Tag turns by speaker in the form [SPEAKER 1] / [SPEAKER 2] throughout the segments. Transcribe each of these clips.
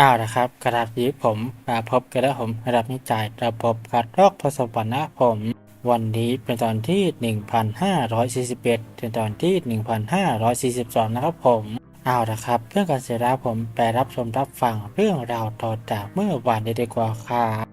[SPEAKER 1] อ้าวนะครับกระดาษนี้ผมมาพบกันแล้วผมระดับนิจายระบบการลอกทศวรรณนะผม วันนี้เป็นตอนที่ 1541เป็นตอนที่ 1542 นะครับผมเอาละครับเพื่อการเสียดาผมไปรับชมรับฟังเรื่องราวต่อจากเมื่อวานได้ดีกว่าครับ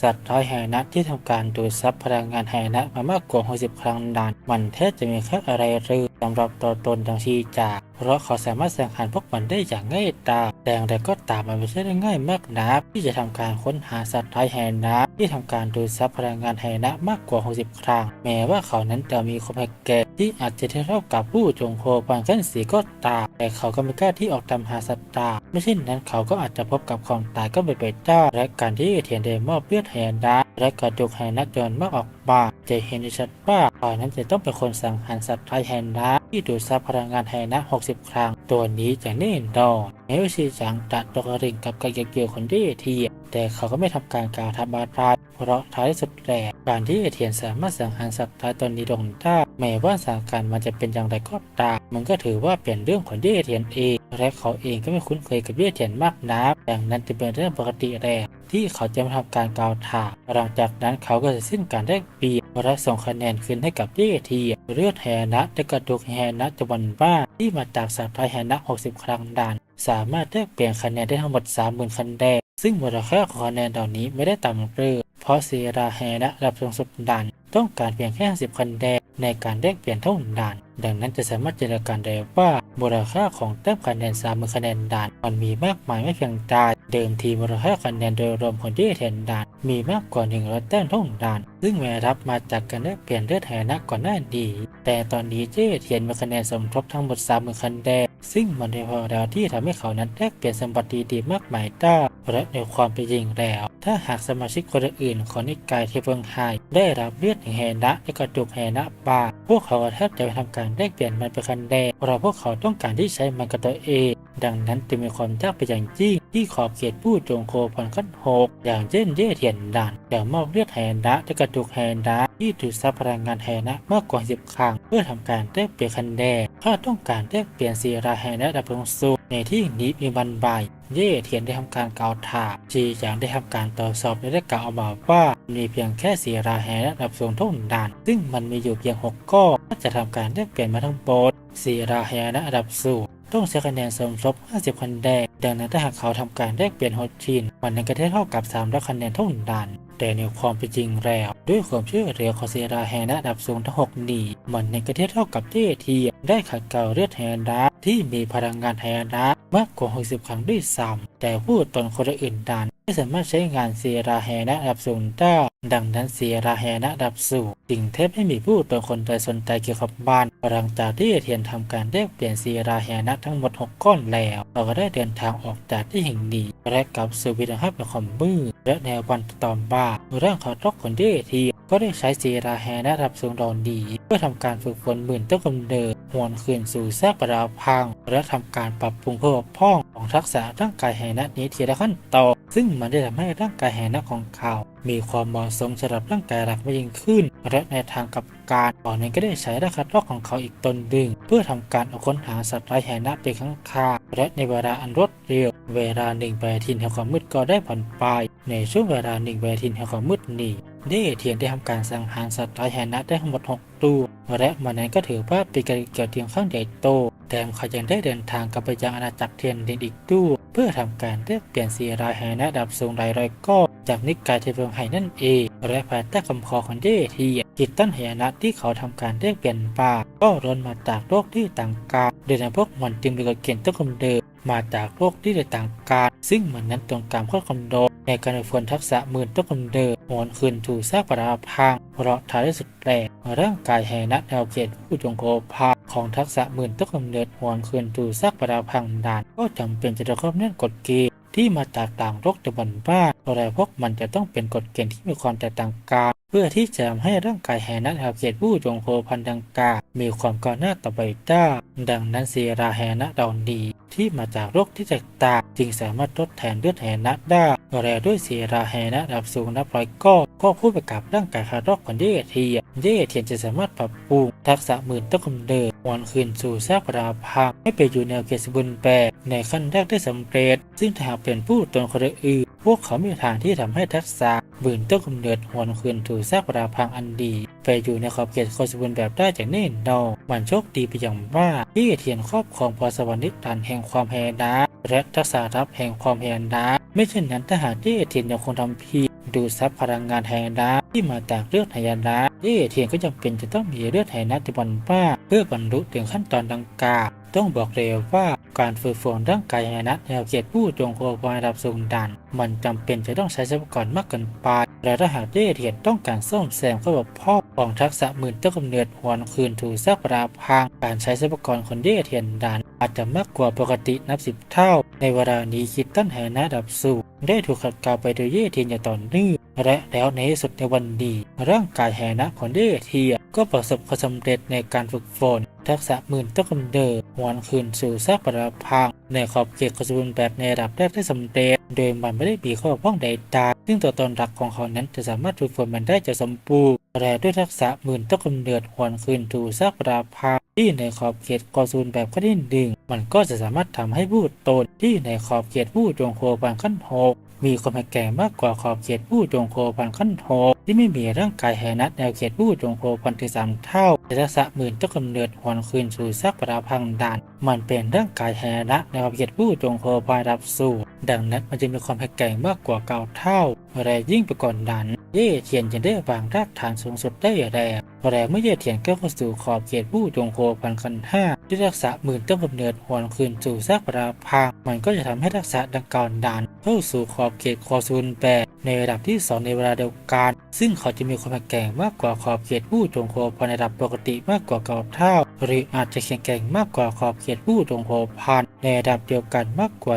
[SPEAKER 1] สัตว์ร้อยแห่นะที่ทำการดูดซับพลังงานแห่นะมามากกว่า 60 ครั้งนานมันแทบจะมีแค่อะไรหรือ สำหรับตัวตนดังชีจาก เพราะเขาสามารถสังหารพวกมันได้อย่างง่ายดายแต่อย่างไรก็ตามมันไม่ใช่เรื่องง่ายมากนักที่จะทำการค้นหาสัตว์ร้ายแห่นะที่ทำการดูดซับพลังงานแห่นะมากกว่า 60 ครั้ง แม้ว่าเขานั้นจะมีความแข็งแกร่งที่อาจจะเท่ากับผู้จงโคปันขั้นสีก็ตามแต่เขาก็ไม่กล้าที่ออกตามหาสัตว์ตาไม่เช่นนั้นเขาก็อาจจะพบกับความตายก็เป็นไปได้และการที่เทียนได้มอบเลือดแห่นะและกระดูกแห่นะจนมากออกมา จะเห็นได้ชัดว่าเขานั้นจะต้องเป็นคนสังหารสัตว์ร้ายแห่นะที่ดูดซับพลังงานแห่นะ60 ครั้ง ตัวนี้จะแน่นอนแม้ว่าชีจังจะตกริ่งกับการเกี่ยวคนที่เทียแต่เขาก็ไม่ทำการกล่าวทำอะไรเพราะท้ายสุดแหลกการที่เทียนสามารถสังหารสัตว์ร้ายตนนี้ลงได้แม้ว่าสถานการณ์มันจะเป็นอย่างไรก็ตามมันก็ถือว่าเป็นเรื่องของเย่เทียนเองและเขาเองก็ไม่คุ้นเคยกับเย่เทียนมากนักดังนั้นจะเป็นเรื่องปกติแหละ ที่เขาจะมาทำการกาวถาหลังจากนั้นเขาก็จะสิ้นการแลกเปลี่ยนและส่งคะแนนคืนให้กับเยทีเลือดแหนะและกระดูกแหนะจำนวนมากที่มาจากสัตว์ร้ายแหนะ 60 ครั้งดานสามารถแลกเปลี่ยนคะแนนได้ทั้งหมด 30,000คะแนนซึ่งมูลค่าของคะแนนเหล่านี้ไม่ได้ต่ำเลยเพราะเซราแฮนะระดับสูงสุดดัน ต้องการเพียงแค่10คะแนนในการแลกเปลี่ยนเท่านั้นดังนั้นจะสามารถจินตนาการได้ว่ามูลค่าของแต้มคะแนน30,000คะแนนดันมันมีมากมายไม่เพียงใด เดิมทีมูลค่าคะแนนโดยรวมของที่เทนดาน มีมากกว่า100แต้มเท่งด่าน ซึ่งแม้รับมาจากการแลกเปลี่ยนเลือดแหนะก่อนหน้านี้แต่ตอนนี้เจ้เทียนมีคะแนนสมทบทั้งหมด30,000คะแนนซึ่งมันได้พอแล้วที่ทำให้เขานั้นแลกเปลี่ยนสมบัติดีๆมากมายได้และในความเป็นจริงแล้ว ถ้าหากสมาชิกคนอื่นของนิกายเทพเวิงไฮได้รับเลือดแห่นะและกระดูกแห่นะบาพวกเขาแทบจะไปทำการแลกเปลี่ยนมันเป็นคะแนนเพราะพวกเขาต้องการที่ใช้มันกับตัวเองดังนั้นจึงมีความยากไปอย่างยิ่งที่ขอบเขตผู้จงโคพันขั้นหกอย่างเช่นเย่เทียนดันแต่มอบเลือดแห่นะและกระดูกแห่นะที่ถูกซับพลังงานแหนะมากกว่า 10 ครั้ง เพื่อทำการแลกเปลี่ยนคะแนนถ้าต้องการแลกเปลี่ยนสีราแหนะดับสูงสุดในที่นี้มีบันใบเย่เทียนได้ทำการกล่าวถามจีจางได้ทำการตรวจสอบและได้กล่าวออกมาว่ามีเพียงแค่สีราแห่ระดับสูงเท่านั้นซึ่งมันมีอยู่เพียง 6 ก้อจะทำการแลกเปลี่ยนมาทั้งหมดสีราแห่ระดับสูงต้องใช้คะแนนสมทบ 50 คะแนน ดังนั้นถ้าหากเขาทำการแลกเปลี่ยนฮอตชินมันนั้นก็ได้เท่ากับ3แล้วคะแนนเท่านั้น แต่ในความเป็นจริงแล้ว ด้วยความช่วยเหลือของเซราแฮนระดับสูงทั้ง6หนีมันในก็ได้เท่ากับเจทีได้ขัดเกลาเลือดแฮนดา ที่มีพลังงานแฮนะมากกว่า 60 ครั้งด้วยซ้ำแต่ผู้ตนคนอื่นดันไม่สามารถใช้งานเซราแฮนะระดับสูงได้ดังนั้นเซราแฮนะระดับสูงจึงแทบไม่มีผู้ตนคนใดสนใจเกี่ยวกับบ้านหลังจากที่เทียนทำการแลกเปลี่ยนเซราแฮนะทั้งหมด 6 ก้อนแล้วเราก็ได้เดินทางออกจากที่แห่งนี้และกลับสู่วิถีให้เป็นความมืดและในววันต่อมาเรื่องของรกคนที่เทียน ก็ได้ใช้เซราแฮนะรับสูงดอนดี เพื่อทำการฝึกฝนหมื่นต้นกำเนิดหวนคืนสู่แทรกประดาพัง และทำการปรับปรุงเพื่อพ่องของทักษะร่างกายแหนะนี้ทีละขั้นตอนซึ่งมันได้ทำให้ร่างกายแหนะของเขามีความเหมาะสมสำหรับร่างกายหลักมากยิ่งขึ้น และในทางกับการตอนนี้ก็ได้ใช้ดักคัดลอกของเขาอีกตนหนึ่ง เพื่อทำการเอาค้นหาสัตว์ไร้แหนะไปข้างคาและในเวลาอันรวดเร็ว เวลาหนึ่งแปดทินแห่งความมืดก็ได้ผ่อนไป ในช่วงเวลาหนึ่งแปดทินแห่งความมืดนี้ เดเทียนได้ทำการสังหารสัตว์ร้ายแหนะได้ทั้งหมด 6 ตัว และมันนั้นก็ถือว่าเป็นการเกี่ยวเทียมข้างใหญ่โตแถมเขายังได้เดินทางกลับไปยังอาณาจักรเทียนดินอีกตู้เพื่อทำการแลกเปลี่ยนสีรายแหนะดับสูงหลายร้อยก้อนจากนิกายเทพเวงไห่นั่นเอง และภายใต้คำขอของเดเทียนจิตต้นเหนะที่เขาทำการแลกเปลี่ยนป่าก็ล้นมาจากโลกที่ต่างกันโดยในพวกมันจึงมีกฎเกณฑ์ต้นกำเนิดมาจากโลกที่ต่างกันซึ่งมันนั้นตรงตามข้อคำโด ในการฝึกทักษะหมื่นต้นกำเนิดหวนคืนถูซากปราพังเพราะท้ายที่สุดแรกร่างกายแห่นะแนวเขตผู้จงโคพาของทักษะหมื่นต้นกำเนิดหวนคืนถูซากปราพังดานก็จำเป็นจะต้องครอบแน่นกฎเกณฑ์ที่มาจากต่างโลกตะวันบ้านอะไรพวกมันจะต้องเป็นกฎเกณฑ์ที่มีความแตกต่างกันเพื่อที่จะทำให้ร่างกายแห่นักแหวเขตผู้จงโคพันดังกล่ามีความก้าวหน้าต่อไปได้ดังนั้นเซีราแหนะเหล่านี้ ที่มาจากโรคที่แตกต่างจึงสามารถทดแทนเลือดแหนะได้แลด้วยเซีราแหนะระดับสูงนับร้อยก้อนก็พูดไปกับร่างกายคาร์ดของเย่เทียเย่เทียนจะสามารถปรับปรุงทักษะหมื่นต้นกำเนิดวันคืนสู่ซากปราพังให้ไปอยู่แนวเกสบุญแปรในขั้นแรกได้สำเร็จ ซึ่งถ้าหากเป็นผู้ตนคนอื่น พวกเขามีทางที่ทำให้ทักษะหมื่นต้นกำเนิดหวนคืนสู่ซากปราพังอันดี ไปอยู่ในขอบเขตคนสมบูรณ์แบบได้จากแน่นอนมันโชคดีไปอย่างมากที่เทียนครอบครองพรสวรรค์นิรันแห่งความแหนะและทักษะรับแห่งความแหนะไม่เช่นนั้นถ้าหากที่เทียนยังคงทำผิดดูซับพลังงานแหนะที่มาจากเลือดไหยนะที่เทียนก็จำเป็นจะต้องมีเลือดไหนะที่บนป้าเพื่อบรรลุถึงขั้นตอนดังกล่าว ต้องบอกเลยว่าการฝึกฝนร่างกายแหนะแนวเขตผู้จงโคควายระดับสูงดัน มันจำเป็นจะต้องใช้ทรัพยากรมากเกินไปและถ้าหากได้เทียนต้องการซ่อมแซมข้อบกพร่องของทักษะหมื่นต้นกำเนิดหวนคืนถูซักปราพังการใช้ทรัพยากรคนเด้เทียนดัน อาจจะมากกว่าปกตินับสิบเท่า ในเวลานี้คิดต้นแหนะระดับสูงได้ถูกขัดเกลาไปโดยเย่เทียนอย่างต่อเนื่องและแล้วในที่สุดในวันดี ร่างกายแหนะของเด้เทียก็ประสบความสำเร็จในการฝึกฝน ทักษะหมื่นต้นกำเนิดหวนคืนสู่ซากปราพัง ในขอบเขตกระสุนแบบในระดับแรกได้สำเร็จ โดยมันไม่ได้มีข้อบกพร่องใดๆซึ่งตัวตนหลักของเขานั้นจะสามารถฝึกฝนมันได้จะสมบูรณ์และด้วยทักษะหมื่นต้นกำเนิดหวนคืนสู่ซากปราพังที่ในขอบเขตกระสุนแบบขั้นที่หนึ่งมันก็จะสามารถทำให้ผู้ตนที่ในขอบเขตผู้จงโคบันขั้นหกมีความแข็งแกร่งมากกว่าขอบเขตผู้จงโคพันขั้นโทที่ไม่มีร่างกายแหนัดแนวเขตผู้จงโคพันถึงสามเท่าแต่ทักษะหมื่นต้นกำเนิดหวนคืนสู่ซักปราพังดาน มันเป็นร่างกายแหนัดแนวเขตผู้จงโคพันระดับสูงดังนั้นมันจะมีความแข็งแกร่งมากกว่าเก่าเท่าและยิ่งไปกว่านนั้น เย่เทียนจะได้วางรากฐานสูงสุดได้แรงและเมื่อเย่เทียนก้าวเข้าสู่ขอบเขตผู้จงโคพันคันห้าด้วยทักษะหมื่นต้นกำเนิดหวนคืนสู่ซักปราพังมันก็จะทำให้ทักษะดังกล่าวนั้นเข้าสู่ขอบเขตคอซูนแปดในระดับที่ 2 ในเวลาเดียวกันซึ่งเขาจะมีความแข็งแรงมากกว่าขอบเขตผู้จงโคพันในระดับปกติมากกว่าเก่าเท่า หรืออาจจะแข็งแกร่งมากกว่าขอบเขตผู้จงโคพันในระดับเดียวกันมากกว่า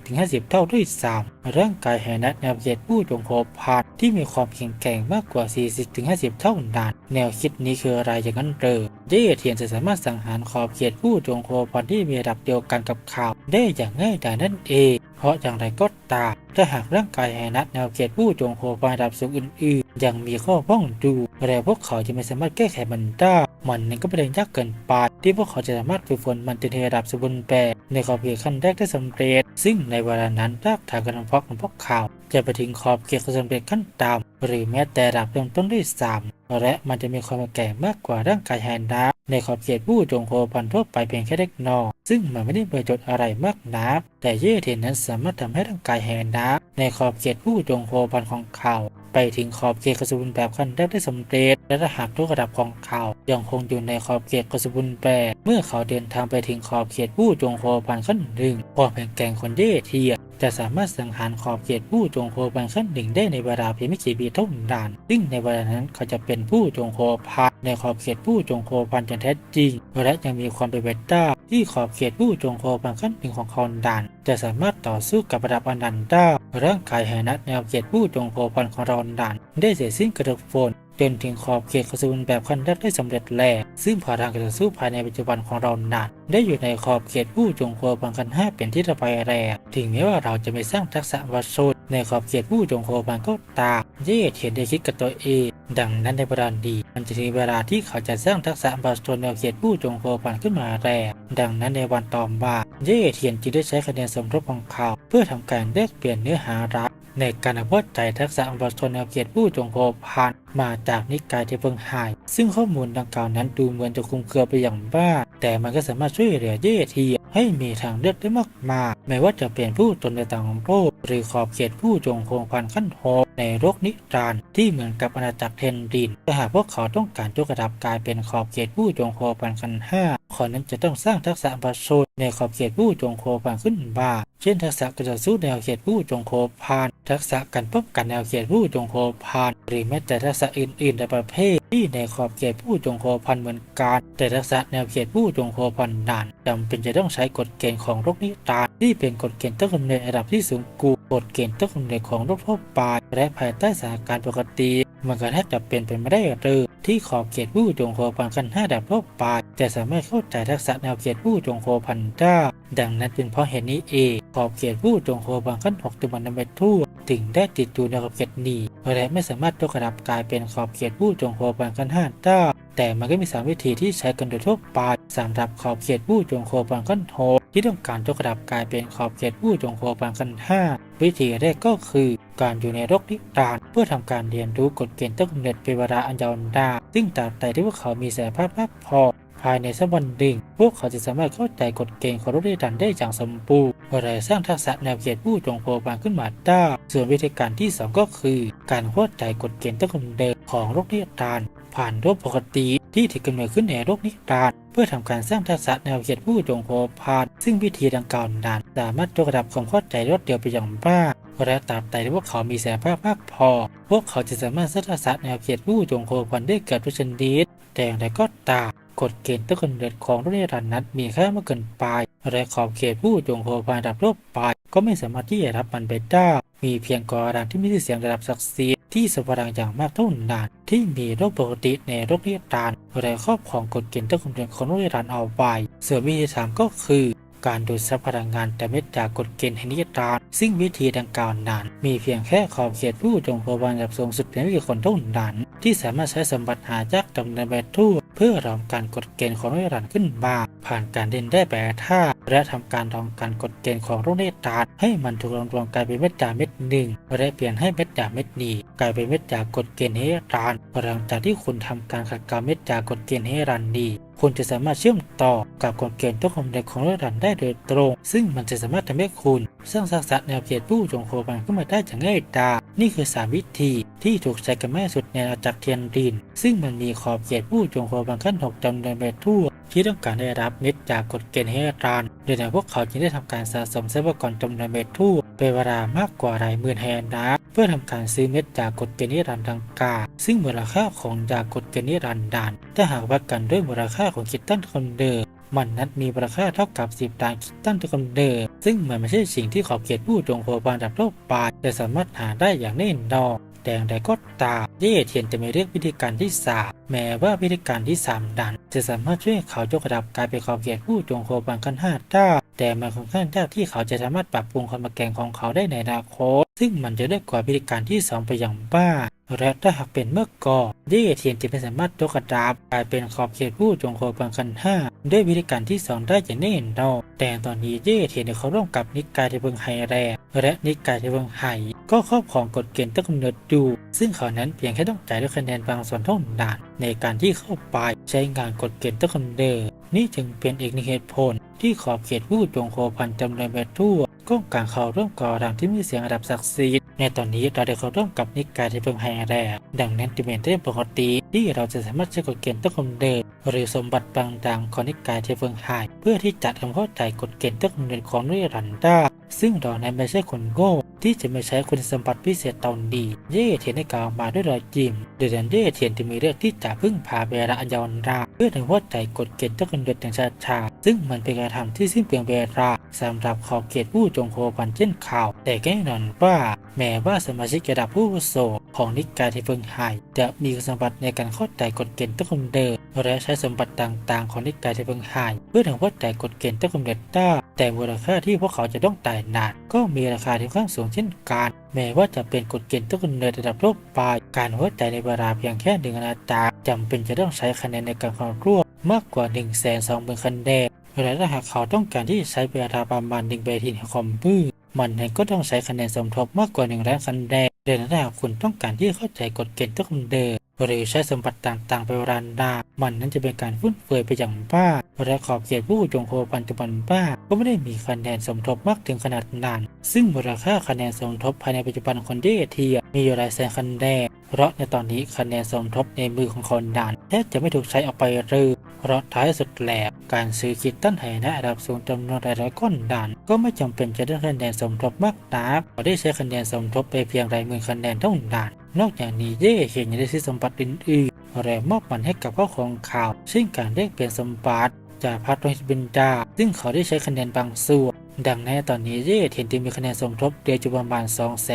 [SPEAKER 1] 40-50 เท่าด้วยซ้ำร่างกายแห่นัดแนวเขตผู้จงโคพันที่มีความแข็งแกร่งมากกว่า 40-50 เท่านั้นแนวคิดนี้คืออะไรอย่างนั้นเรอเย่เทียนจะสามารถสังหารขอบเขตผู้จงโคพันที่มีระดับเดียวกันกับเขาได้อย่างง่ายดายนั่นเอง เพราะอย่างไรก็ตามถ้าหากร่างกายแห่นัดแนวเขตผู้จงโคไประดับสูงอื่น ยังมีข้อพ้องดูแต่พวกเขาจะไม่สามารถแก้ไขมันได้ มันนั้นก็เป็นเรื่องยากเกินไปที่พวกเขาจะสามารถฝึกฝนมันจนในระดับสมบูรณ์แบบในขอบเขตขั้นแรกได้สำเร็จ ซึ่งในเวลานั้นรากฐานการเพาะของพวกเขา จะไปถึงขอบเขตความสำเร็จขั้นต่ำหรือแม้แต่ระดับเริ่มต้นด้วยซ้ำและมันจะมีความแก่มากกว่าร่างกายแหนัดในขอบเขตผู้จงโคพันทั่วไปเพียงแค่เล็กน้อยซึ่งมันไม่ได้ประโยชน์อะไรมากนักแต่เย่เทนนั้นสามารถทำให้ร่างกายแหนัดในขอบเขตผู้จงโคพันของเขา ไปถึงขอบเขตกระสุนแบบขั้นแรกได้สำเร็จ และถ้าหากทุกระดับของเขายังคงอยู่ในขอบเขตกระสุนแบบเมื่อเขาเดินทางไปถึงขอบเขตผู้จงโคพันขั้นหนึ่งความแข็งแกร่งคนเย่เทีย จะสามารถสังหารขอบเขตผู้จงโคพันขั้นหนึ่งได้ในเวลาเพียงไม่กี่ปีเท่านั้นซึ่งในเวลานั้นเขาจะเป็นผู้จงโคพันในขอบเขตผู้จงโคพันอย่างแท้จริง และยังมีความเป็นไปได้ที่ขอบเขตผู้จงโคพันขั้นหนึ่งของคอนดันจะสามารถต่อสู้กับระดับอนันดาร่างกายแห่นัดแนวเขตผู้จงโคพันของรอนดันได้เสียสิ้นกระดูกฝน จนถึงขอบเขตกระสุนแบบขั้นแรกได้สำเร็จแล้วซึ่งพลังการสู้ภายในปัจจุบันของเรานั้นได้อยู่ในขอบเขตผู้จงโคพันขั้นห้าเป็นที่ระบายแรงถึงแม้ว่าเราจะไม่สร้างทักษะวัดโซนในขอบเขตผู้จงโคพันก็ตามเย่เทียนได้คิดกับตัวเองดังนั้นในเวลาดี มันจะถึงเวลาที่เขาจะสร้างทักษะบัสโตนแนวเขตผู้จงโคพันขึ้นมาแรงดังนั้นในวันต่อมาเย่เทียนจึงได้ใช้คะแนนสมรบของเขา เพื่อทำการแลกเปลี่ยนเนื้อหารักในการอภิใจทักษะบัสโตนแนวเขตผู้จงโคพัน มาจากนิกายเทเพิงหายซึ่งข้อมูลดังกล่าวนั้นดูเหมือนจะคลุมเครือไปอย่างบ้า แต่มันก็สามารถช่วยเหลือเย่เทียให้มีทางเลือกได้มากมายไม่ว่าจะเป็นผู้ตนในต่างโลกหรือขอบเขตผู้จงคงพันขั้นโหดในโลกนิรันดร์ที่เหมือนกับอาณาจักรเทนดินแต่หากพวกเขาต้องการยกระดับกลายเป็นขอบเขตผู้จงโคพันขั้นห้าคนนั้นจะต้องสร้างทักษะบัสโซนในขอบเขตผู้จงโคพันขึ้นมาเช่นทักษะการต่อสู้แนวเขตผู้จงโคพันทักษะการป้องกันแนวเขตผู้จงโคพันหรือแม้แต่ทักษะอื่นๆในประเภทที่ในขอบเขตผู้จงโคพันเหมือนกัน แต่ทักษะแนวเขตผู้จงโคพันนั้นจำเป็นจะต้องใช้กฎเกณฑ์ของโรคนิตานที่เป็นกฎเกณฑ์ต้นกำเนิดระดับที่สูงกูกฎเกณฑ์ต้นกำเนิดของโรคทั่วไปและภายใต้สถานการณ์ปกติมันก็แทบจะเป็นไปไม่ได้เลย ที่ขอบเขตผู้จงโคพันกันห้าดับรอบปลายจะสามารถเข้าใจทักษะแนวเขตผู้จงโคพันได้ดังนั้นเป็นเพราะเหตุนี้เองขอบเขตผู้จงโคพันกันหกตัวมันนำไปทั่วถึงได้ติดอยู่ในขอบเขตนี้และไม่สามารถยกระดับกลายเป็นขอบเขตผู้จงโคพันกันห้าได้แต่มันก็มีสามวิธีที่ใช้กันโดยทั่วไปสำหรับขอบเขตผู้จงโคพันกันโทที่ต้องการยกระดับกลายเป็นขอบเขตผู้จงโคพันกันห้าวิธีแรกก็คือ การอยู่ในโรกนิรันเพื่อทำการเรียนรู้กฎเกณฑ์ต้นกำเนิดเป็นเวลาอันยาวนานซึ่งตราบใดที่พวกเขามีศักยภาพมากพอภายในสักวันหนึ่งพวกเขาจะสามารถเข้าใจกฎเกณฑ์ของโรถนิรันได้อย่างสมบูรณ์และสร้างทักษะแนวเขตผู้จงโคบาขึ้นมาได้ส่วนวิธีการที่สองก็คือ การเข้าใจกฎเกณฑ์ต้นกำเนิดของโรถนิรันผ่านโรคปกติ ที่ถือกำเนิดขึ้นในโรคนิรันดร์เพื่อทำการสร้างทักษะแนวเขตผู้จงโคพาน ซึ่งวิธีดังกล่าวนั้นสามารถยกระดับความเข้าใจรวดเดียวไปอย่างมากและตราบใดที่พวกเขามีศักยภาพมากพอ พวกเขาจะสามารถสร้างทักษะแนวเขตผู้จงโคพันได้เกิดทุกชนิดแต่อย่างไรก็ตามกฎเกณฑ์ต้นกำเนิดของรถนิรันดร์นั้นมีค่ามากเกินไปและขอบเขตผู้จงโคพันระดับโลกไปก็ไม่สามารถที่จะรับมันไปได้มีเพียงกอรังที่มีชื่อเสียงระดับศักดิ์สิทธิ์ ที่สว่างอย่างมากเท่านานที่มีโรคปกติในโรคเรันดร์และครอบครองกฎเกณฑ์ต้นกำเนิดของโรคนิรันดร์เอาไว้ส่วนวิธีสามก็คือ การดูดซับพลังงานแต่เม็ดจากกฎเกณฑ์แห่งนิรันดร์ซึ่งวิธีดังกล่าวนั้น มีเพียงแค่ขอบเขตผู้จงโคบานระดับสูงสุดเพียงไม่กี่คนเท่านั้นที่สามารถใช้สมบัติหาจากจำนวนแบบทั่วเพื่อรองการกฎเกณฑ์ของโรคนิรันดร์ขึ้นมาผ่านการเดินได้แปรท่าและทำการรองการกฎเกณฑ์ของโรคนิรันดให้มันถูกรวมรวมกลายเป็นเม็ดจ่าเม็ดหนึ่งและเปลี่ยนให้เม็ดจ่าเม็ดนี้กลายเป็นเม็ดจ่ากฎเกณฑ์นิรันดร์หลังจากที่คุณทำการขัดเกลาเม็ดจ่ากฎเกณฑ์นิรันดร์นี้ คุณจะสามารถเชื่อมต่อกับกฎเกณฑ์ต้นกำเนิดของรคนิรันได้โดยตรง ซึ่งมันจะสามารถทำให้คุณสร้างทักษะแนวเขตผู้จงโคบันขึ้นมาได้อย่างง่ายดายนี่คือสามวิธีที่ถูกใช้กันมากที่สุดในอาณาจักรเทียนริน ซึ่งมันมีขอบเขตผู้จงโคบันขั้นหกจำนวนไปทั่วที่ต้องการได้รับเม็ดจากกฎเกณฑ์เฮรันโดยในพวกเขาจึงได้ทำการสะสมทรัพยากรจำนวนเม็ดทั่ว เป็นเวลามากกว่าหลายหมื่นแฮนนับเพื่อทำการซื้อเม็ดจากกฎเกณฑ์นิรันดร์ดังกล่าวซึ่งมูลค่าของจากกฎเกณฑ์นิรันดร์ถ้าหากวัดกันด้วยมูลค่าของคิตตันคนเดิมมันนั้นมีมูลค่าเท่ากับ 10ล้านคิตตันตัวกำเดิม ซึ่งมันไม่ใช่สิ่งที่ขอบเขตผู้จงโคบานดับโลกปลายจะสามารถหาได้อย่างแน่นอน แต่อย่างใดก็ตามเย่เทียนจะไม่เลือกวิธีการที่สามแม้ว่าวิธีการที่สามดัน จะสามารถช่วยเขายกระดับกลายเป็นขอบเขตผู้จงโคบังขั้นห้าได้แต่มันค่อนข้างยากที่เขาจะสามารถปรับปรุงความแกงของเขาได้ในอนาคต ซึ่งมันจะได้กว่าวิการที่สองไปอย่างบ้า และถ้าหากเป็นเมื่อก่อนเย่เทียนจะไม่สามารถยกระดับกลายเป็นขอบเขตผู้จงโคบันขั้นห้าด้วยวิการที่สองได้อย่างแน่นอนแต่ตอนนี้เย่เทียนเขาร่วมกับนิกายเทเบิงไฮแรและนิกายเทเบิงไฮก็ครอบครองกฎเกณฑ์ต้นกำเนิดอยู่ ซึ่งเขานั้นเพียงแค่ต้องจ่ายด้วยคะแนนบางส่วนเท่านั้นในการที่เข้าไปใช้งานกฎเกณฑ์ต้นกำเนิดนี่จึงเป็นอีกหนึ่งเหตุผลที่ขอบเขตผู้จงโคพันจำนวนแบบทั่ว ก็การเข้าร่วมก่อร่างที่มีเสียงระดับศักดิ์สิทธิ์ในตอนนี้เราได้เข้าร่วมกับนิกายที่เพิ่งไฮแรกดังนั้นจึงเป็นเรื่องปกติที่เราจะสามารถใช้กฎเกณฑ์ต้นกำเนิดหรือสมบัติบางดังของนิกายเทเพิ่งไฮเพื่อที่จะทำเข้าใจกฎเกณฑ์ต้นกำเนิดของเรื่องรันด้ซึ่งเรานั้นไม่ใช่คนโง่ที่จะไม่ใช้คุณสมบัติพิเศษตอนดีเย่เทียนได้กล่าวมาด้วยรอยยิ้มโดยดันเย่เทียนที่มีเรื่องที่จะพึ่งพาเวลาอันยาวนาเพื่อถึงหัวใจกฎเกณฑ์ต้นกำเนิดอย่างชาชาๆซึ่งมันเป็นการทำที่สิ้นเปลืองเวลาสำหรับขอบเขตผู้จงโคพันเช่นข่าว แต่แน่นอนว่า แม้ว่าสมาชิกระดับผู้วุโสของนิกายเทเพิ่งหายจะมีคุณสมบัติในการเข้าใจกฎเกณฑ์ต้นกำเนิดและใช้สมบัติต่างๆ ของนิกายที่เพิ่งหาย เพื่อถึงหัวใจกฎเกณฑ์ต้นกำเนิดได้แต่มูลค่าที่พวกเขาจะต้องจ่ายนานก็มีราคาที่ค่อนข้างสูงเช่นกัน แม้ว่าจะเป็นกฎเกณฑ์ต้นกำเนิดระดับโลกไปการหัวใจในเวลาเพียงแค่หนึ่งอาณาจักจำเป็นจะต้องใช้คะแนนในการเข้าร่วมมากกว่า1นึ่งแสนสองหมื่นคะแนนและถ้าหากเขาต้องการที่จะใช้เวลาประมาณหนึ่งเบทีนคอมพิวมันเองก็ต้องใช้คะแนนสมทบมากกว่า1ล้านคะแนนดังนั้นถ้าหากคุณต้องการที่จะเข้าใจกฎเกณฑ์ต้นกำเนิด หรือใช้สมบัติต่างๆ ไปรันดา มันนั้นจะเป็นการฟุ่นเฟือยไปอย่างบ้าและขอบเขตผู้จงโคปัจจุบันบ้า ก็ไม่ได้มีคะแนนสมทบมากถึงขนาดนั้น ซึ่งมูลค่าคะแนนสมทบภายในปัจจุบันคนเดเทียมีอยู่หลายแสนคะแนน เพราะในตอนนี้คะแนนสมทบในมือของคนนานแทบจะไม่ถูกใช้ออกไปเลย เพราะท้ายสุดแล้วการซื้อคิดตั้นไหในระดับสูงจำนวนหลายๆก้อนดัน ก็ไม่จำเป็นจะได้คะแนนสมทบมากนักเพราะได้ใช้คะแนนสมทบไปเพียงหลายหมื่นคะแนนเท่านั้นนอกจากนี้เย่เห็นยังได้ซื้อสมบัติอื่นๆและมอบมันให้กับเจ้าของข่าวซึ่งการได้เปลี่ยนสมบัติจากพัทโรฮิตบินดาซึ่งเขาได้ใช้คะแนนบางส่วน ดังนั้นตอนนี้เยเทียนที่มีคะแนนสมทบเดือนจุประมาณ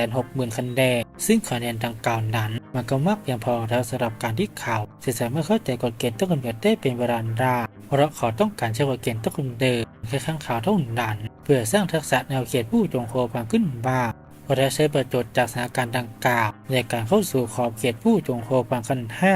[SPEAKER 1] 260,000 คะแนน ซึ่งคะแนนดังกล่าวนั้น มันก็มากเพียงพอแล้วสำหรับการที่เขาจะสามารถเข้าใจกฎเกณฑ์ต้นกำเนิดได้เป็นเวลานาเพราะเขาต้องการใช้กฎเกณฑ์ต้นกำเนิดแค่ข้างข่าวเท่านั้น เพื่อสร้างทักษะแนวเขียนผู้จงโคฟังขึ้นมาและใช้ประโยชน์จากสถานการณ์ดังกล่าวในการเข้าสู่ขอบเขตผู้จงโคฟังขั้นห้า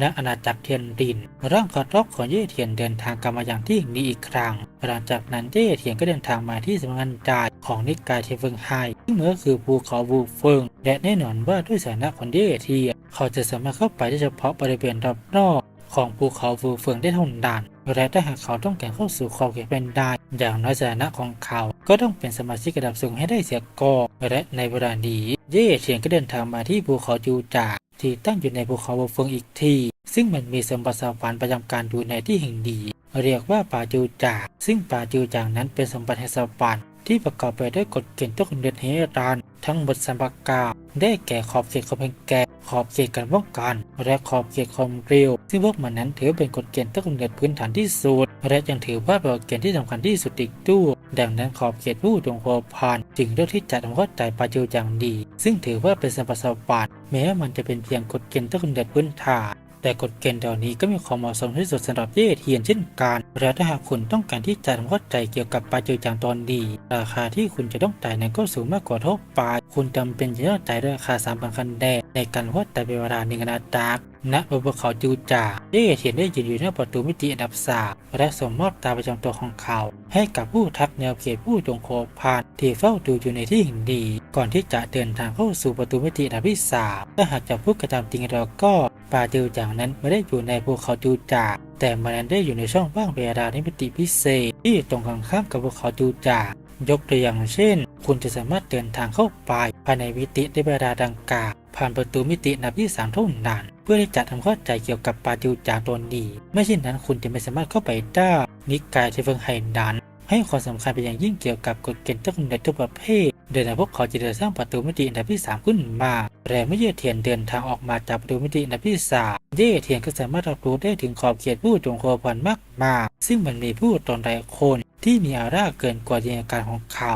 [SPEAKER 1] ณอาณาจักรเทียนดินร่างคาร์ล็อกของเย่เทียนเดินทางกลับมาอย่างที่หนี้อีกครั้งหลังจากนั้นเย่เทียนก็เดินทางมาที่สำนักงานดายของนิกายเทเฟิงไฮซึ่งเมื่อคือภูเขาวูเฟิงและแน่นอนว่าด้วยสถานะของเย่เทียนเขาจะสามารถเข้าไปได้เฉพาะบริเวณรอบนอกของภูเขาฟูเฟิงได้เท่านั้นและถ้าหากเขาต้องการเข้าสู่ขอบเขตเป็นได้ อย่างน้อยสถานะของเขา ก็ต้องเป็นสมาชิกระดับสูงให้ได้เสียก่อนและในเวลานี้เย่เทียนก็เดินทางมาที่ภูเขาจูจา ที่ตั้งอยู่ในภูเขาบเฟิงอีกที่ ซึ่งมันมีสมบัติสวรรค์ประจำการอยู่ในที่แห่งดีเรียกว่าป่าจูจาซึ่งป่าจูจางนั้นเป็นสมบัติแห่งสวรรค์ ที่ประกอบไปด้วยกฎเกณฑ์ต้นเดือนเฮรันทั้งหมดสามประการได้แก่ขอบเขตความเป็นแก่ขอบเขตการป้องกัน และขอบเขตความเร็ว ซึ่งพวกมันนั้นถือเป็นกฎเกณฑ์ต้นเดือนพื้นฐานที่สุด และยังถือว่าเป็นกฎเกณฑ์ที่สำคัญที่สุดอีกด้วยดังนั้นขอบเขตผู้จงโคพานจึงเลือกที่จะทำเข้าใจปาจูอย่างดี ซึ่งถือว่าเป็นสมบัติสวรรค์แม้มันจะเป็นเพียงกฎเกณฑ์ต้นเดือนพื้นฐาน แต่กฎเกณฑ์เหล่านี้ก็มีความเหมาะสมที่สุดสำหรับเย่เทียนเช่นกันและถ้าหากคุณต้องการที่จะทำเข้าใจเกี่ยวกับปลาจือจางตอนดี ราคาที่คุณจะต้องจ่ายนั้นก็สูงมากกว่าทั่วไปคุณจำเป็นจะต้องจ่ายราคาสามพันคันแดงในการเข้าใจเป็นเวลาหนึ่งนาจัก ณบนภูเขาจูจาเย่เทียนได้ยืนอยู่หน้าประตูมิติอันดับสามและส่งมอบตาประจำตัวของเขา ให้กับผู้ทักแนวเขตผู้จงโคพานที่เฝ้าดูอยู่ในที่แห่งดีก่อนที่จะเดินทางเข้าสู่ประตูมิติอันดับที่สามถ้าหากจะพูดกระจำจริงเราก็ป่าจูจางนั้นไม่ได้อยู่ในภูเขาจูจาแต่มันได้อยู่ในช่องว่างเวลาในมิติพิเศษ ที่ตรงกันข้ามกับภูเขาจูจายกตัวอย่างเช่น คุณจะสามารถเดินทางเข้าไปภายในมิติในเวลาดังกล่าวผ่านประตูมิตินับที่สามเท่านั้น พื่อที่จะทำเข้าใจเกี่ยวกับปาจิวจากตัวนี้ไม่เช่นนั้นคุณจะไม่สามารถเข้าไปได้นิกายเทเฟิงไฮดันให้ความสำคัญเป็นอย่างยิ่งเกี่ยวกับกฎเกณฑ์ต้นกำเนิดทุกประเภท โดยในพวกเขาจะเดินสร้างประตูมิติอันดับที่สามขึ้นมาและเมื่อเย่เทียนเดินทางออกมาจากประตูมิติอันดับที่สาเย่เทียนก็สามารถรับรู้ได้ถึงขอบเขตผู้จงโคพันมากมายซึ่งมันมีผู้ตนหลายคนที่มีอาร่าเกินกว่าจินตนาการของเขา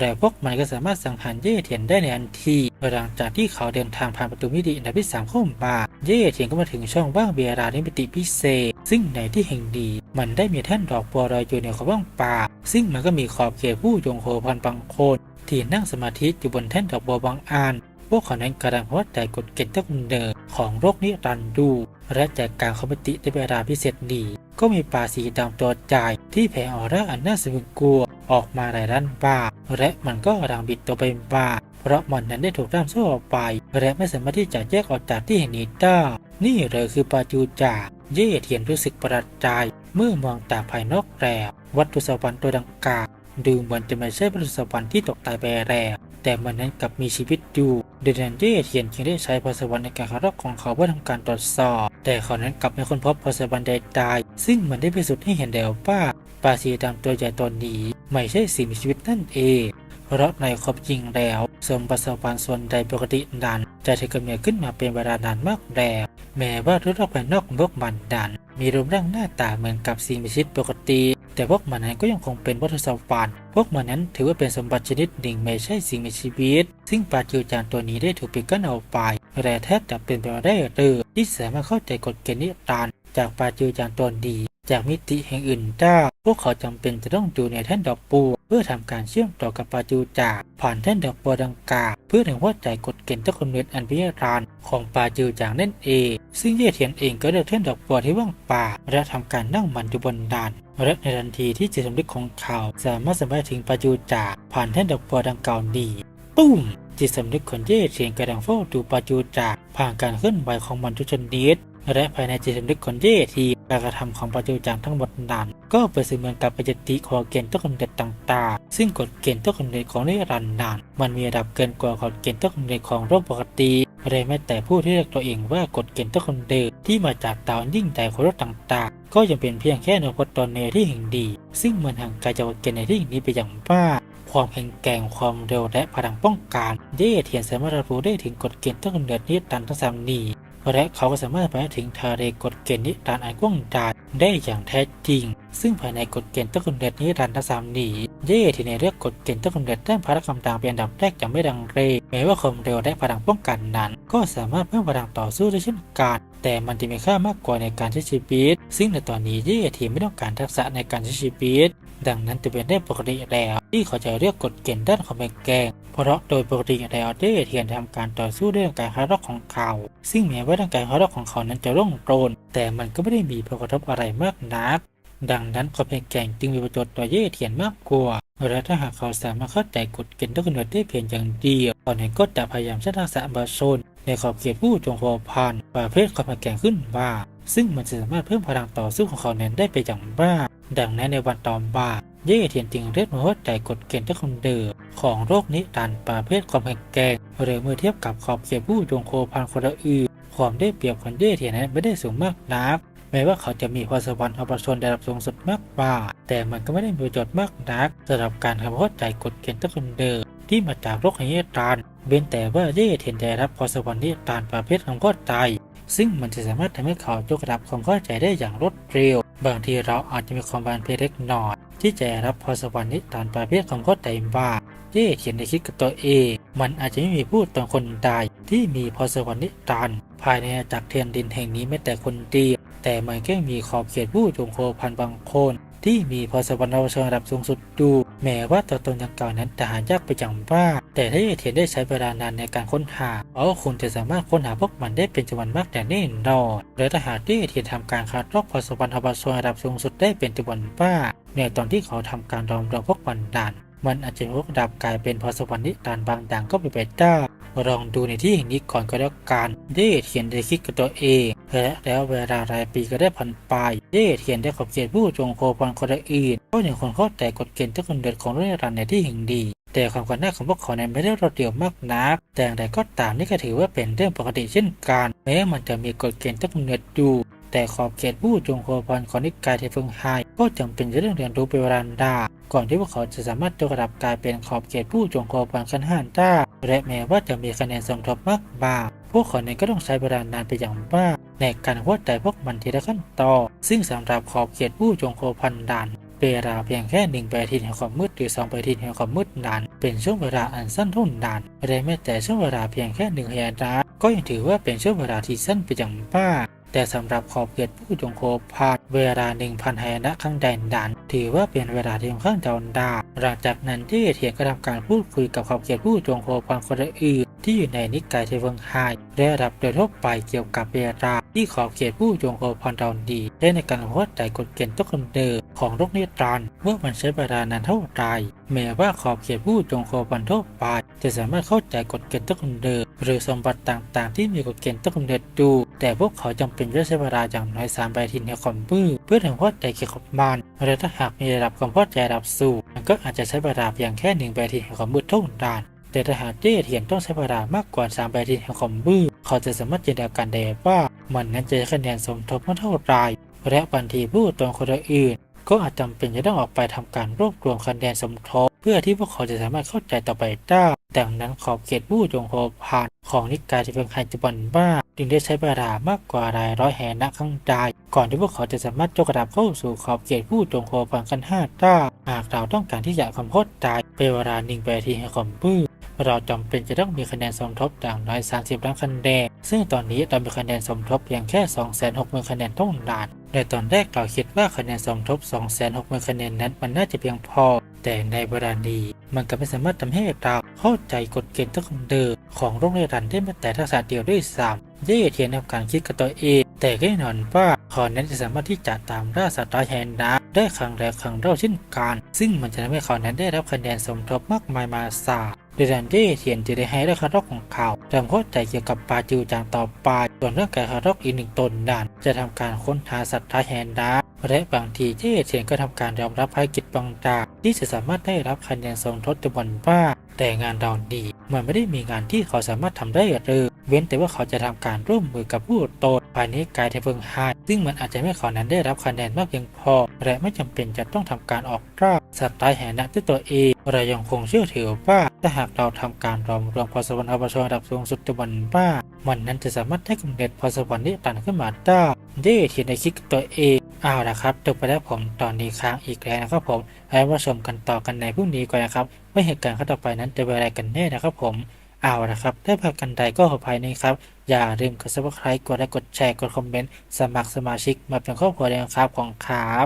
[SPEAKER 1] แต่พวกมันก็สามารถสังหารเย่เทียนได้ในทันทีหลังจากที่เขาเดินทางผ่านประตูมิติอันดับที่สามเข้ามา เย่เทียนก็มาถึงช่องว่างเบียราในมิติพิเศษ ซึ่งในที่แห่งดีมันได้มีแท่นดอกบัวลอยอยู่ในขอบว่างป่า ซึ่งมันก็มีขอบเขตผู้จงโคพันบางคนที่นั่งสมาธิอยู่บนแท่นดอกบัวบางอันพวกเขานั้นกำลังวัดใจกฎเกณฑ์ต้นเนิดของโรคนิรันดร์ดู และจากการคอมมิติในเวลาพิเศษนี้ ก็มีปลาสีดำตัวจ่ายที่แผ่ออร่าอันน่าสะพรึงกลัวออกมาหลายด้านบ้าและมันก็กำลังบิดตัวไปบ้าเพราะมันนั้นได้ถูกด้ามโซ่ออกไป และไม่สามารถที่จะแยกออกจากที่แห่งนี้ได้นี่เลยคือปลาจูจ่าเย่เทียนรู้สึกประหลาดใจเมื่อมองตาภายนอกแล้ววัตถุสวรรค์ตัวดังกล่าวดูเหมือนจะไม่ใช่วัตถุสวรรค์ที่ตกตายไปแล้วแต่มันนั้นกลับมีชีวิตอยู่ เดนั้นเย่เทียนจึงได้ใช้พอสวรรค์ในการคารอกของเขาเพื่อทำการตรวจสอบ แต่เขานั้นกลับไม่ค้นพบพอสวรรค์ใดๆซึ่งมันได้พิสูจน์ให้เห็นแล้วว่าปลาสีดำตัวใหญ่ตัวนี้ ไม่ใช่สิ่งมีชีวิตนั่นเอง เพราะในความจริงแล้วสมบัติสวรรค์ส่วนใดปกตินั้น จะถือกำเนิดขึ้นมาเป็นเวลานานมากแล้วแม้ว่ารูปร่างภายนอกของพวกมันนั้นมีรูปร่างหน้าตาเหมือนกับสิ่งมีชีวิตปกติ แต่พวกมันนั้นก็ยังคงเป็นวัตถุสวรรค์พวกมันนั้นถือว่าเป็นสมบัติชนิดหนึ่งไม่ใช่สิ่งมีชีวิต ซึ่งปลาจิวจานตัวนี้ได้ถูกปิดกั้นเอาไปและแทบจะเป็นไปไม่ได้เลยที่สามารถเข้าใจกฎเกณฑ์นิรันดร์จากปลาจิวจานตัวนี้ จากมิติแห่งอื่นได้พวกเขาจำเป็นจะต้องดูในแท่นดอกปูเพื่อทำการเชื่อมต่อกับปาจูจาผ่านแท่นดอกบัวดังกล่าวเพื่อถึงว่าใจกฎเกณฑ์ต้นกำเนิดอันพิจารณของปาจูจางนั่นเอง ซึ่งเย่เทียนเองก็เลือกแท่นดอกบัวที่ว่างเปล่าและทำการนั่งมันอยู่บนดานและในทันทีที่จิตสำนึกของเขา สามารถสัมผัสถึงปาจูจาผ่านแท่นดอกบัวดังกล่าวนี้ตุ้มจิตสำนึกของเย่เทียนกระดังเฝ้าดูปาจูจาผ่านการเคลื่อนไหวของมันทุกชนิด และภายในจิตสำนึกของเย่ทีการกระทำของปาจูจางทั้งหมดนั้นก็เป็นเสมือนกับปฏิติขอเกณฑ์ต้นกำเนิดต่างๆ ซึ่งกฎเกณฑ์ต้นกำเนิดของนิรันดร์นั้นมันมีระดับเกินกว่ากฎเกณฑ์ต้นกำเนิดของโรคปกติเลยแม้แต่ผู้ที่เรียกตัวเองว่ากฎเกณฑ์ต้นกำเนิดที่มาจากดาวยิ่งใหญ่ของโลกต่างๆ ก็ยังเป็นเพียงแค่นพตนในที่แห่งดี ซึ่งมันห่างไกลจากกฎเกณฑ์ในที่แห่งนี้ไปอย่างมากความแข็งแกร่งความเร็วและพลังป้องกันเย่เทียนสามารถรับรู้ได้ถึงกฎเกณฑ์ต้นกำเนิดนิรันดร์ทั้งสามนี้ และเขาก็สามารถไปถึงทะเลกฎเกณฑ์นิรันดร์อันกว้างใหญ่ได้อย่างแท้จริง ซึ่งภายในกฎเกณฑ์ต้นกำเนิดนิรันดร์ทั้งสามหนีเย่ที่ในเรื่องกฎเกณฑ์ต้นกำเนิดด้านพละกำลังเป็นอันดับแรกจะไม่ดังเรแม้ว่าความเร็วและพลังป้องกันนั้น ก็สามารถเพิ่มพลังต่อสู้ได้เช่นกัน แต่มันจะมีค่ามากกว่าในการใช้ชีวิต ซึ่งในตอนนี้เย่ทีไม่ต้องการทักษะในการใช้ชีวิต ดังนั้นจะเป็นได้ปกติแล้ว ที่เขาจะเรียกกฎเกณฑ์ด้านความเป็นแกงเพราะโดยปกติแล้วเย่เทียนทำการต่อสู้ด้วยร่างกายฮาร์ดของเขา ซึ่งแม้ว่าร่างกายฮาร์ดของเขานั้นจะร่องโรนแต่มันก็ไม่ได้มีผลกระทบอะไรมากนัก ดังนั้นความเป็นแก่งจึงมีประโยชน์ต่อเย่เทียนมากกว่าและถ้าหากเขาสามารถเข้าใจกฎเกณฑ์ต้องกำเนิดได้เพียงอย่างเดียวตอนนี้ก็จะพยายามใช้ทักษะบาโซน ในขอบเขตผู้จงโผพันประเภทความเป็นแกร่งขึ้นมาซึ่งมันจะสามารถเพิ่มพลังต่อสู้ของเขานั้นได้ไปอย่างมาดังนั้นในวันต่อมาเย่เทียนจึงเรียกมาเข้าใจกฎเกณฑ์ที่คงเดิมของโรคนิรันดร์ประเภทความแข็งแกร่งหรือเมื่อเทียบกับขอบเขตผู้จงโคพันคนละอื่นความได้เปรียบของเย่เทียนนั้นไม่ได้สูงมากนักแม้ว่าเขาจะมีพรสวรรค์อาปชนระดับสูงสุดมากกว่า แต่มันก็ไม่ได้มีประโยชน์มากนักสำหรับการทำเข้าใจกฎเกณฑ์ตะคนเดิม ที่มาจากโรคนิรันดร์เว้นแต่ว่าเย่เทียนได้รับพรสวรรค์นิรันประเภทความเข้าใจซึ่งมันจะสามารถทำให้เขายกระดับความเข้าใจได้อย่างรวดเร็ว บางทีเราอาจจะมีความบานเพยเล็กน้อย ที่จะรับพรสวรรค์นิรันประเภทความเข้าใจบ้างเย่เทียนได้คิดกับตัวเอง มันอาจจะไม่มีผู้ตนคนใดที่มีพรสวรรค์นิรันภายในอาณาจักรเทียนดินแห่งนี้แม้แต่คนเดียวแต่มันก็มีขอบเขตผู้จงโคพันบางคน ที่มีพรสวรรค์เอาชนระดับสูงสุดดูแม้ว่าตัวตนดังกล่าวนั้นจะหายากไปอย่างบ้าแต่ถ้าเอเทียนได้ใช้เวลานานในการค้นหาเขาคงจะสามารถค้นหาพวกมันได้เป็นจำนวนมากอย่างแน่นอนและถ้าหากที่เอเทียนทำการคัดลอกพรสวรรค์เอาชนระดับสูงสุดได้เป็นจำนวนมากในตอนที่เขาทำการรอมรวมพวกมันดันมันอาจจะยกระดับกลายเป็นพรสวรรค์นิรันบางดังก็เป็นไปได้ ลองดูในที่แห่งนี้ก่อนก็แล้วกัน เย่เทียนได้คิดกับตัวเองและแล้วเวลารายปีก็ได้ผ่านไป เย่เทียนได้ขอบเขตผู้จงโคพันคนอื่นก็ยังคนเข้าใจกฎเกณฑ์ที่คนเดินของเรื่องรันในที่แห่งดีแต่ความกันหน้าของพวกเขาในไม่ได้รดเดียวมากนัก แต่อย่างไรก็ตามนี่ก็ถือว่าเป็นเรื่องปกติเช่นกัน แม้มันจะมีกฎเกณฑ์ที่กำเนิดอยู่ แต่ขอบเขตผู้จงโคพันของนิกายเทฟงไฮก็จำเป็นจะต้องเรียนรู้เป็นเวลาดาก่อนที่พวกเขาจะสามารถยกระดับกลายเป็นขอบเขตผู้จงโคพันขั้นห้าได้ และแม้ว่าจะมีคะแนนสมทบมากบางพวกเขาเนี่ยก็ต้องใช้เวลานานไปอย่างมากในการเข้าใจพวกมันทีละขั้นตอนซึ่งสำหรับขอบเขตผู้จงโคพันดันเวลาเพียงแค่หนึ่งปทินแห่งความมืดหรือสองปทินแห่งความมืดนั้นเป็นช่วงเวลาอันสั้นเท่านั้นและแม้แต่ช่วงเวลาเพียงแค่หนึ่งเฮดาก็ยังถือว่าเป็นช่วงเวลาที่สั้นไปอย่างมาก แต่สำหรับขอบเขตผู้จงโคพาดเวลา 1,000ไฮนะข้างแดนดัน ถือว่าเป็นเวลาที่ค่อนข้างจะดาหลังจากนั้นที่เทียนก็ทำการพูดคุยกับขอบเขตผู้จงโคพันคนอื่นที่อยู่ในนิกายเทเวิงไฮและรับโดยทั่วไปเกี่ยวกับเวลาที่ขอบเขตผู้จงโคพันดอนดี ได้ในการเข้าใจกฎเกณฑ์ต้นเดิมของโรคนิรันเมื่อมันใช้เวลานานเท่าไรแม้ว่าขอบเขตผู้จงโคพันทั่วไป จะสามารถเข้าใจกฎเกณฑ์ต้นเดิมหรือสมบัติต่างๆ ที่มีกฎเกณฑ์ต้นเดิมดูแต่พวกเขาจำเป็นจะใช้เวลาอย่างน้อยสามใบทินในคอมมือเพื่อทำเข้าใจเกี่ยวกับมันและถ้าหากมีระดับความเข้าใจระดับสูงมันก็อาจจะใช้เวลาเพียงแค่หนึ่งใบทินในคอมมือเท่านั้นแต่ถ้าหากเจ้เทียนต้องใช้เวลามากกว่า3ใบทินแห่งคอมบือเขาจะสามารถจินตนาการได้ว่ามันนั้นจะคะแนนสมทบมาเท่าไหร่และบางทีผู้ตนคนอื่น ก็อาจจำเป็นจะต้องออกไปทำการรวบรวมคะแนนสมทบเพื่อที่พวกเขาจะสามารถเข้าใจต่อไปได้ดังนั้นขอบเขตผู้จงโคผ่านของนิกายที่เป็นไฮจุบันบ้าจึงได้ใช้เวลามากกว่ารายร้อยแห่ณข้างใดก่อนที่พวกเขาจะสามารถยกระดับเข้าสู่ขอบเขตผู้จงโคผ่านกันห้าได้หากเราต้องการที่จะความเข้าใจเป็นเวลาหนึ่งแปทีให้คอมพื้เราจำเป็นจะต้องมีคะแนนสมทบอย่างน้อย 30 ล้านคะแนน ซึ่งตอนนี้เรามีคะแนนสมทบเพียงแค่ 260,000คะแนนเท่านั้น ในตอนแรกเราคิดว่าคะแนนสมทบ260,000คะแนนนั้นมันน่าจะเพียงพอ แต่ในเวลานี้มันก็ไม่สามารถทำให้เราเข้าใจกฎเกณฑ์ทั้งเดิมของโรงเรียนรันได้แม้แต่ทักษะเดียวด้วยซ้ำเย่เทียนทำการคิดกับตัวเอง แต่แน่นอนว่าขอนั้นจะสามารถที่จะตามล่าสัตว์ร้ายแฮนดาได้ครั้งแรกครั้งเล่าเช่นกัน ซึ่งมันจะทำให้เขานั้นได้รับคะแนนสมทบมากมายมาศาล เดรันที่เทียนจะได้ให้ได้คาร์ดอกของเขาทำเข้าใจเกี่ยวกับปลาจิวจางต่อไปส่วนเรื่องการคาร์ดอกอีกหนึ่งตนนั้นจะทำการค้นหาสัตว์ท้ายแฮนดาและบางทีเย่เทียนก็ทำการยอมรับภารกิจบางอย่างที่จะสามารถได้รับคะแนนสมทบจำนวนมากแต่งานดาดี มันไม่ได้มีงานที่เขาสามารถทำได้เลยเว้นแต่ว่าเขาจะทำการร่วมมือกับผู้โตนภายในกายเทเฟิงไฮซึ่งมันอาจจะไม่เขานั้นได้รับคะแนนมากเพียงพอ และไม่จำเป็นจะต้องทำการออกร่าสัตว์แห่นะด้วยตัวเองเรายังคงเชื่อถือว่าถ้าหากเราทำการรวมรวมพรสวรรค์อวชระดับสูงสุดจำนวนมามันนั้นจะสามารถให้กำเนิดพรสวรรค์นี้ตันขึ้นมาได้เย่ทีในคิดตัวเองเอาละครับจบไปแล้วผมตอนนี้ค้างอีกแล้วนะครับผม แล้วมาชมกันต่อกันในพรุ่งนี้ก่อนนะครับว่าเหตุการณ์ข้อต่อไปนั้นจะเป็นอะไรกันแน่นะครับผมเอาละครับถ้าพากันใดก็ขออภัยนะครับ อย่าลืมกด subscribe กดไลค์กดแชร์กดคอมเมนต์สมัครสมาชิกมาเป็นครอบครัวเดียวครับของครับ